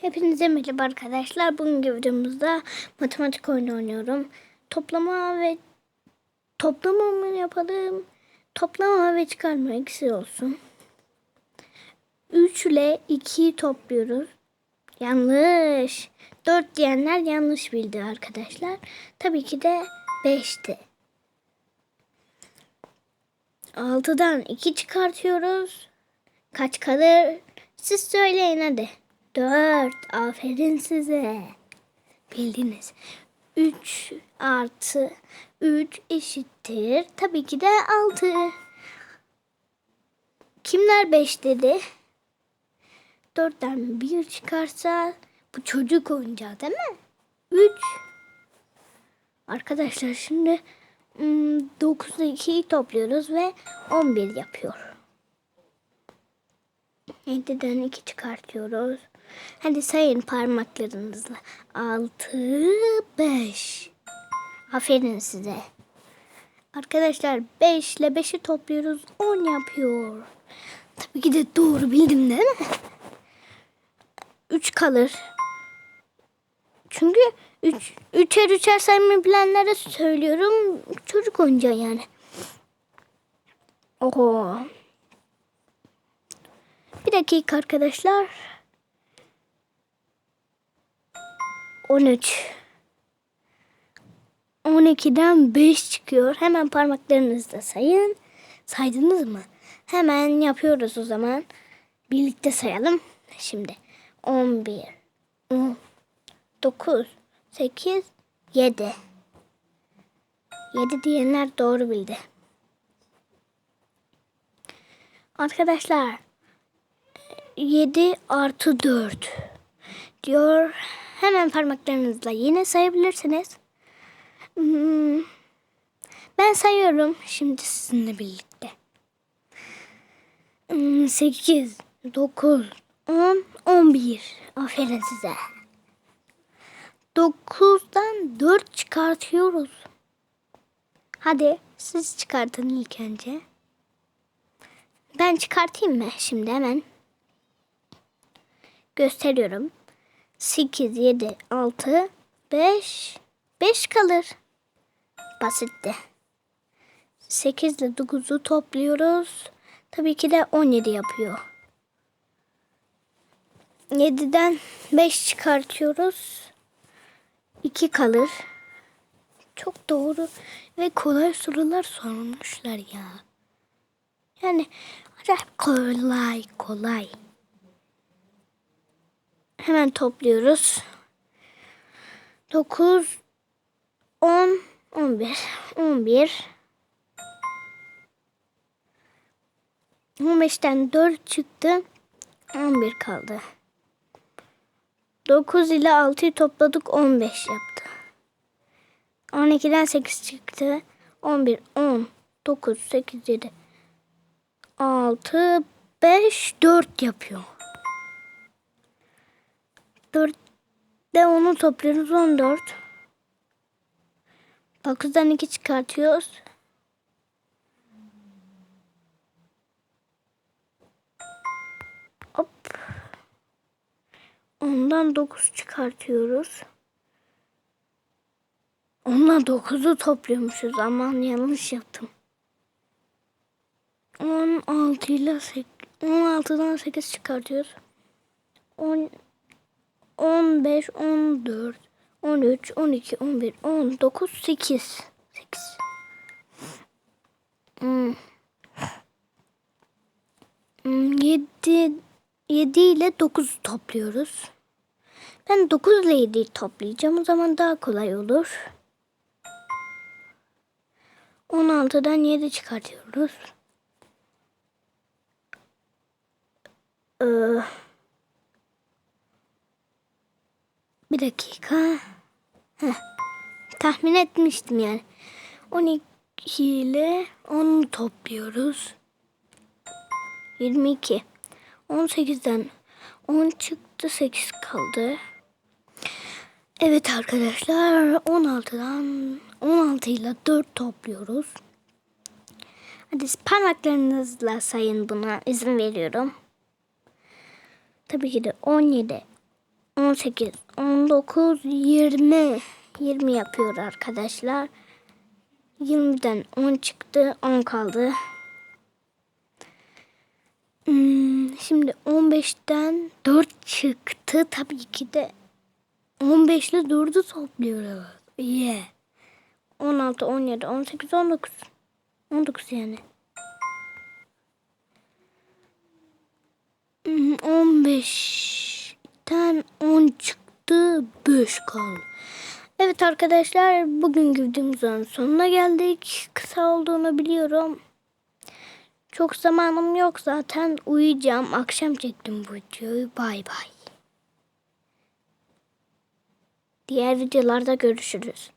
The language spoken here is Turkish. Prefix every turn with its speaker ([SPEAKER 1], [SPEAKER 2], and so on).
[SPEAKER 1] Hepinize merhaba arkadaşlar. Bugünkü videomuzda matematik oyunu oynuyorum. Toplama ve toplama mı yapalım? Toplama ve çıkarma ikisi olsun. 3 ile 2'yi topluyoruz. Yanlış. 4 diyenler yanlış bildi arkadaşlar. Tabii ki de 5'ti. 6'dan 2 çıkartıyoruz. Kaç kalır? Siz söyleyin hadi. 4. Aferin size. Bildiniz. 3 artı 3 eşittir. Tabii ki de 6. Kimler 5 dedi? 4'ten 1 çıkarsa bu çocuk oyuncağı değil mi? 3. Arkadaşlar şimdi 9 ile 2'yi topluyoruz ve 11 yapıyor. 7'den 2 çıkartıyoruz. Hadi sayın parmaklarınızla. 6, 5. Aferin size. Arkadaşlar 5 ile 5'i topluyoruz. 10 yapıyor. Tabii ki de doğru bildim değil mi? 3 kalır. Çünkü 3 üçer üçer saymayı bilenlere söylüyorum. Çocuk oyuncağı yani. Oho. Bir dakika arkadaşlar. 13. 12'den 5 çıkıyor. Hemen parmaklarınızla sayın. Saydınız mı? Hemen yapıyoruz o zaman. Birlikte sayalım. Şimdi 11, 10, 9, 8, 7. 7 diyenler doğru bildi. Arkadaşlar 7 artı 4 diyor. Hemen parmaklarınızla yine sayabilirsiniz. Hmm, Ben sayıyorum şimdi sizinle birlikte. Hmm, 8, 9, 10, 11. Aferin size. 9'dan 4 çıkartıyoruz. Hadi siz çıkartın ilk önce. Ben çıkartayım mı şimdi hemen? Gösteriyorum. 8, 7, 6, 5. 5 kalır. Basitti. 8 ile 9'u topluyoruz. Tabii ki de 17 yapıyor. 7'den 5 çıkartıyoruz. 2 kalır. Çok doğru ve kolay sorular sormuşlar ya. Yani acayip kolay kolay. Hemen topluyoruz. 9 10 11 11 15'ten 4 çıktı. 11 kaldı. 9 ile 6'yı topladık 15 yaptı. 12'den 8 çıktı. 11 10 9 8 7 6 5 4 yapıyor. 4 de onu topluyoruz 14. 9'dan 2 çıkartıyoruz. Hop. Ondan 9 çıkartıyoruz. Ondan 9'u topluyormuşuz. Aman yanlış yaptım. 16 ile 8, 16'dan 8 çıkartıyoruz. 10 15, 14, 13, 12, 11, 19, 8. 8. Hmm. Hmm, 7, 7 ile 9 topluyoruz. Ben 9 ile 7'yi toplayacağım. O zaman daha kolay olur. 16'dan 7 çıkartıyoruz. Ee, Bir dakika. Heh. Tahmin etmiştim yani. 12 ile 10 topluyoruz. 22. 18'den 10 çıktı 8 kaldı. Evet arkadaşlar 16'dan 16 ile 4 topluyoruz. Hadi parmaklarınızla sayın buna izin veriyorum. Tabii ki de 17, 18, 19, 20. 20 yapıyor arkadaşlar. 20'den 10 çıktı. 10 kaldı. Hmm, şimdi 15'ten 4 çıktı. Tabii ki de 15 ile 4'ü topluyoruz. Yeah. 16, 17, 18, 19. 19 yani. Hmm, 15'ten 10 çıktı. 5 kaldı. Evet arkadaşlar bugün videomuzun sonuna geldik. Kısa olduğunu biliyorum. Çok zamanım yok zaten. Uyuyacağım. Akşam çektim bu videoyu. Bay bay. Diğer videolarda görüşürüz.